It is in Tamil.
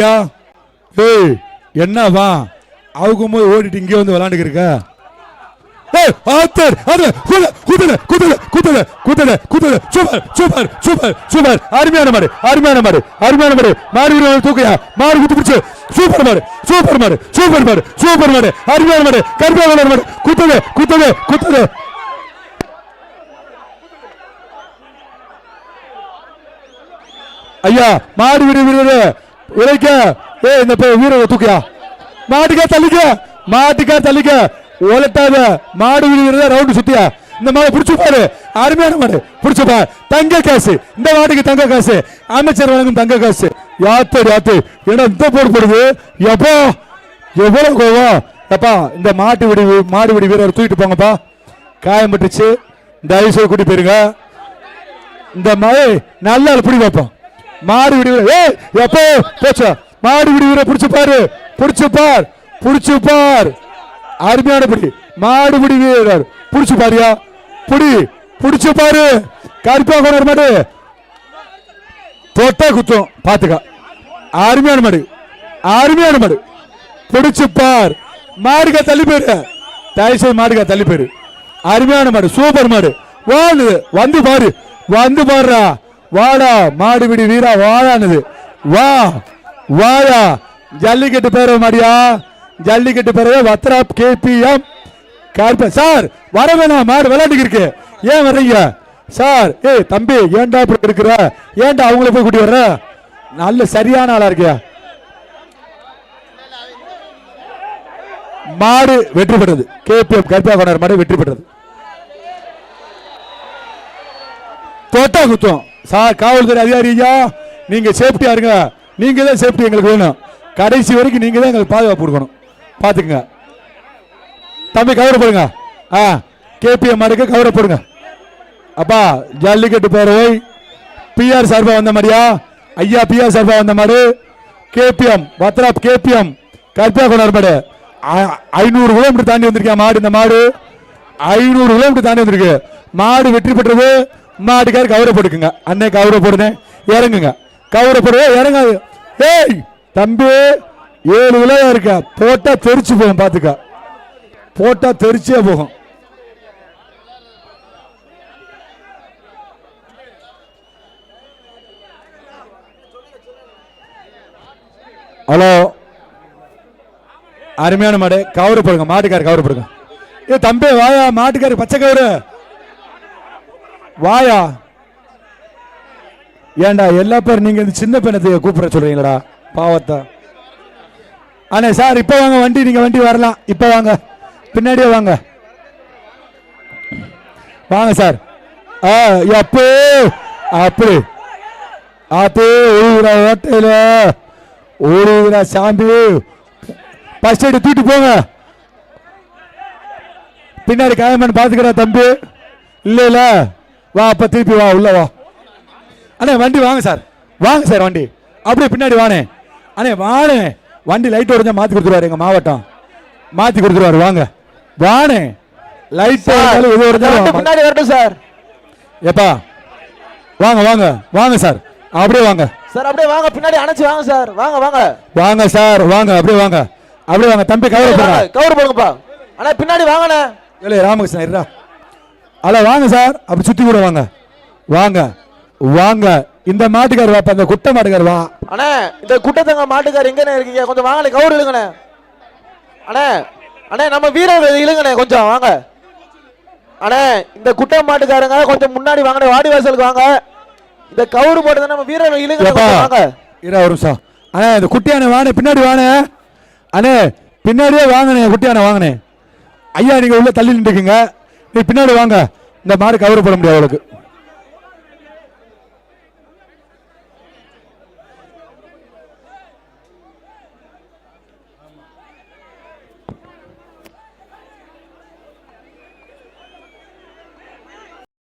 மாட்டியா ஏய் என்னவா? அவுக்கும் போய் ஓடிட்டு இங்கே வந்து விளாண்டுக்கு இருக்க? ஆத்தர் சூப்பர் சூப்பர் சூப்பர் சூப்பர். அருமையான மாடு அருமையான மாடு அருமையான மாடு. மாடு வீரர் தூக்கையா? மாடு குத்து பிடிச்சு. சூப்பர் மாடு சூப்பர் மாடு சூப்பர் மாடு சூப்பர் மாடு. அருமையான மாடு கருப்பாக மாடு. குத்தது குத்தது குத்தது ஐயா மாடு விடு. உரைக்க. ஏ இந்த பே- வீரரை தூக்கியா? மாட்டுக்கா தள்ளிக்க. மாட்டுக்கா தள்ளிக்க. ஓலட்டாத மாடு வீடு ரவுண்டு சுத்தியா? இந்த மாடு பிடிச்சு பாரு. அருமையான மாடு. பிடிச்சு பாரு. தங்க காசு. இந்த மாட்டுக்கு தங்க காசு. அமைச்சர் வழங்கும் தங்க காசு. யாத்து யாத்து. ஏன்னா இந்த போடு போடுது. எப்போ? எவ்வளவு கோவம்? எப்பா இந்த மாட்டு விடி மாடு விடி வீரர் தூக்கிட்டு போங்கப்பா. காயம் பட்டுச்சு இந்த ஐசோ கூட்டி போயிருங்க. இந்த மாதிரி நல்லா ஆள் பிடி வைப்போம் மாடு விடி ஏய் எப்போ? போச்சா? மாடு விடி வீரர் பிடிச்சு பாரு. பிடிச்சு பார். பிடிச்சு பார். அருமையான பிடி. மாடு பிடி வீரர் பிடிச்சு பாரியா? புடி. பிடிச்சு பாரு. கருப்பா கொண்டாரு மாடு. தொட்டா குத்தும். பாத்துக்க. அருமையான மாடு. அருமையான மாடு. பிடிச்சு பார். மாடுக்கா தள்ளி போயிரு. தயவுசெய்து மாடுக்கா தள்ளி போயிரு. அருமையான மாடு. சூப்பர் மாடு. வாடு வந்து பாரு. வந்து பாருடா. வாடா மாடுபிடி வீரா வாழானது வா வாழா ஜல்லிக்கட்டு பேர மாடியா ஜல்லிக்கட்டு பேரவே வத்ரா கேபிஎம் கார்ப சார் வர வேணாம் மாடு விளையாட்டுக்கு இருக்கு. ஏன் வர்றீங்க? சார் ஏய் தம்பி ஏன்டா இப்படி இருக்கிற? ஏன்டா அவங்கள போய் கூட்டி வர்ற? நல்ல சரியான ஆளா இருக்கியா? மாடு வெற்றி பெற்றது கேபிஎம் கருப்பா கொண்டார் மாடு வெற்றி பெற்றது தோட்டா குத்தம். சார் காவல்துறை அதிகாரி ஐயா நீங்க சேஃப்டியா இருங்க. நீங்க தான் சேஃப்டி எங்களுக்கு வேணும். கடைசி வரைக்கும் நீங்க தான் எங்களுக்கு பாதுகாப்பு கொடுக்கணும். பாத்துக்கங்க. தம்பி கவர போடுங்க. ஆ கேபிஎம் மாடுக்கு கவர போடுங்க. அப்பா ஜல்லிக்கட்டு பேரவை பிஆர் சார்பா வந்த மாதிரியா ஐயா பிஆர் சார்பா வந்த மாடு? கேபிஎம் பத்ரா கேபிஎம் கற்பியா கொண்டார் மாடு. ஐநூறு கிலோமீட்டர் தாண்டி வந்திருக்கேன் மாடு இந்த மாடு? ஐநூறு கிலோமீட்டர் தாண்டி வந்திருக்கு. மாடு வெற்றி பெற்றது மாட்டுக்கார் கவரை போட்டுக்குங்க. அண்ணே கவரை போடுங்க இறங்குங்க. கவரை போடு இறங்காது. ஏய் தம்பி ஏழு கிலோ இருக்க. போட்டா தெரிச்சு போகும் பாத்துக்க. போட்டா தெரிச்சே போகும். ஹலோ. அருமையான மாடு. கவரப்படுங்க போடுங்க மாட்டுக்காரு கவரு போடுங்க. ஏ தம்பி வாயா மாட்டுக்காரு பச்சை கவரு. வாயா? ஏன்டா எல்லா பேர் நீங்க இந்த சின்ன பெண்ணத்தை கூப்பிட சொல்றீங்களா? பாவத்தை. அண்ணே சார் இப்போ வாங்க வண்டி நீங்க வண்டி வரலாம். இப்போ வாங்க. பின்னாடியே வாங்க. வாங்க சார். ஆ அப்போ அப்படி. ஆத்து ஊரா ஓட்டையில ஓடுகிறா சாம்பி. ஃபர்ஸ்ட் எய்டு தூக்கிட்டு போங்க. பின்னாடி காயமன் பாத்துக்கிறா தம்பி. இல்ல இல்லை வா அப்ப திருப்பி வா உள்ள வா. அண்ணே வண்டி வாங்க சார். வாங்க சார் வண்டி. அப்படியே பின்னாடி வானே அண்ணே வானே வண்டி லைட் உடஞ்சா மாத்தி கொடுத்துருவாரு எங்க மாவட்டம். மாத்தி கொடுத்துருவாரு வாங்க. வானே லைட் வந்து உடஞ்சாலும் பின்னாடி வரட்டும் சார். எப்பா வாங்க வாங்க. வாங்க சார். அப்படியே வாங்க. சார் அப்படியே வாங்க பின்னாடி அணைச்சு வாங்க சார். வாங்க வாங்க. வாங்க சார். வாங்க அப்படியே வாங்க. அப்படியே வாங்க. தம்பி வாங்க, போடுறேன் கவுரு போடுங்கப்பா. அண்ணா பின்னாடி வாங்கண்ணே. இல்லை ராமகிருஷ்ணன் இருடா அல்ல வாங்க சார் அப்படி சுத்தி கூட வாங்க. வாங்க வாங்க. இந்த மாட்டுக்கார் வாப்பா இந்த குட்டை மாட்டுக்கார் வா. அண்ணே இந்த குட்டத்தங்க மாட்டுக்கார் எங்கண்ணே இருக்கீங்க? கொஞ்சம் வாங்கண்ணே கவுரு இழுங்கண்ணே. அண்ணே அண்ணே நம்ம வீரர் இழுங்கண்ணே கொஞ்சம் வாங்க. அண்ணே இந்த குட்டை மாட்டுக்காரங்க கொஞ்சம் முன்னாடி வாங்கண்ணே வாடி வாசலுக்கு வாங்க. இந்த கவுரு போட்டு நம்ம வீரர் கொஞ்சம் வாங்க. இரா ஒரு நிமிஷம். அண்ணே இந்த குட்டியானே வானே பின்னாடி வானே. அண்ணே பின்னாடியே வாங்கண்ணே குட்டியானே வாங்கண்ணே. ஐயா நீங்க உள்ள தள்ளி நின்றுக்குங்க நீ பின்னாடி வாங்க. இந்த மாதிரி கவர் போட முடியாது அவளுக்கு.